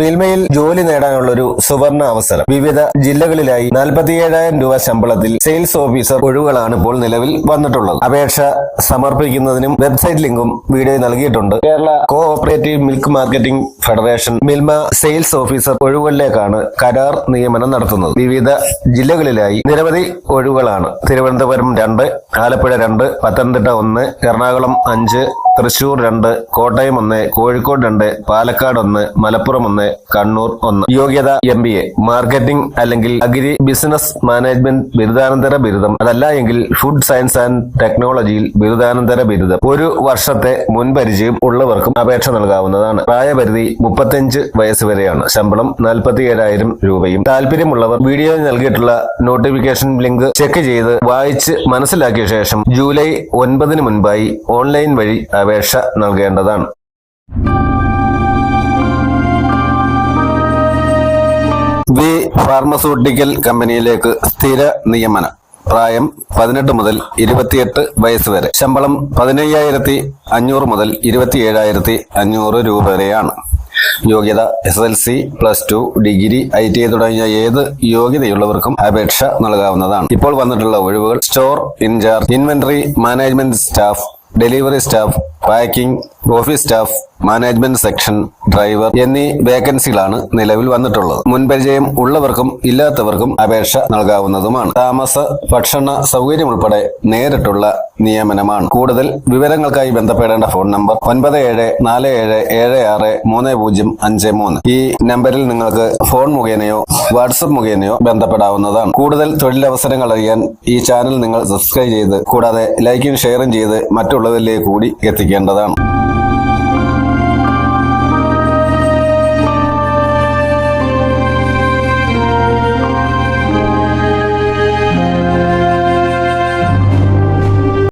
മിൽമയിൽ ജോലി നേടാനുള്ള ഒരു സുവർണ അവസരം. വിവിധ ജില്ലകളിലായി നാൽപ്പത്തിയേഴായിരം രൂപ ശമ്പളത്തിൽ സെയിൽസ് ഓഫീസർ ഒഴിവുകളാണ് ഇപ്പോൾ നിലവിൽ വന്നിട്ടുള്ളത്. അപേക്ഷ സമർപ്പിക്കുന്നതിനും വെബ്സൈറ്റ് ലിങ്കും വീഡിയോ നൽകിയിട്ടുണ്ട്. Kerala cooperative milk marketing federation Milma sales officer ഒഴിവുകളിലേക്കാണ് കരാർ നിയമനം നടത്തുന്നത്. വിവിധ ജില്ലകളിലായി നിരവധി ഒഴിവുകളാണ്. തിരുവനന്തപുരം രണ്ട് ആലപ്പുഴ രണ്ട് പത്തനംതിട്ട ഒന്ന് എറണാകുളം അഞ്ച് തൃശൂർ രണ്ട് കോട്ടയം ഒന്ന് കോഴിക്കോട് രണ്ട് പാലക്കാട് ഒന്ന് മലപ്പുറം ഒന്ന് കണ്ണൂർ ഒന്ന്. യോഗ്യത എം ബി എ മാർക്കറ്റിംഗ് അല്ലെങ്കിൽ അഗ്രി ബിസിനസ് മാനേജ്മെന്റ് ബിരുദാനന്തര ബിരുദം. അതല്ല എങ്കിൽ ഫുഡ് സയൻസ് ആൻഡ് ടെക്നോളജിയിൽ ബിരുദാനന്തര ബിരുദം. ഒരു വർഷത്തെ മുൻപരിചയം ഉള്ളവർക്കും അപേക്ഷ നൽകാവുന്നതാണ്. പ്രായപരിധി മുപ്പത്തിയഞ്ച് വയസ്സ് വരെയാണ്. ശമ്പളം നാൽപ്പത്തി ഏഴായിരം രൂപയും. താല്പര്യമുള്ളവർ വീഡിയോയിൽ നൽകിയിട്ടുള്ള നോട്ടിഫിക്കേഷൻ ലിങ്ക് ചെക്ക് ചെയ്ത് വായിച്ച് മനസ്സിലാക്കിയ ശേഷം ജൂലൈ ഒൻപതിന് മുൻപായി ഓൺലൈൻ വഴി അപേക്ഷ നൽകേണ്ടതാണ്. വി ഫാർമസ്യൂട്ടിക്കൽ കമ്പനിയിലേക്ക് സ്ഥിര നിയമനം. പ്രായം പതിനെട്ട് മുതൽ ഇരുപത്തിയെട്ട് വയസ്സ് വരെ. ശമ്പളം പതിനയ്യായിരത്തി അഞ്ഞൂറ് മുതൽ ഇരുപത്തിയേഴായിരത്തി അഞ്ഞൂറ് രൂപ വരെയാണ്. യോഗ്യത S L C plus two degree I T I തുടങ്ങിയ ഏത് യോഗ്യതയുള്ളവർക്കും അപേക്ഷ നൽകാവുന്നതാണ്. ഇപ്പോൾ വന്നിട്ടുള്ള ഒഴിവുകൾ store in charge inventory management staff delivery staff packing office staff management section driver എന്നീ വേക്കൻസികളാണ് നിലവിൽ വന്നിട്ടുള്ളത്. മുൻപരിചയം ഉള്ളവർക്കും ഇല്ലാത്തവർക്കും അപേക്ഷ നൽകാവുന്നതുമാണ്. താമസ ഭക്ഷണ സൗകര്യം ഉൾപ്പെടെ നേരിട്ടുള്ള നിയമനമാണ്. കൂടുതൽ വിവരങ്ങൾക്കായി ബന്ധപ്പെടേണ്ട ഫോൺ നമ്പർ ഒൻപത് ഏഴ് നാല് ഏഴ് ഏഴ് ആറ് മൂന്ന് പൂജ്യം അഞ്ച് മൂന്ന്. ഈ നമ്പറിൽ നിങ്ങൾക്ക് ഫോൺ മുഖേനയോ വാട്സപ്പ് മുഖേനയോ ബന്ധപ്പെടാവുന്നതാണ്. കൂടുതൽ തൊഴിലവസരങ്ങൾ അറിയാൻ ഈ ചാനൽ നിങ്ങൾ സബ്സ്ക്രൈബ് ചെയ്ത് കൂടാതെ ലൈക്കും ഷെയറും ചെയ്ത് മറ്റുള്ളവരിലേക്ക് കൂടി എത്തിക്കേണ്ടതാണ്.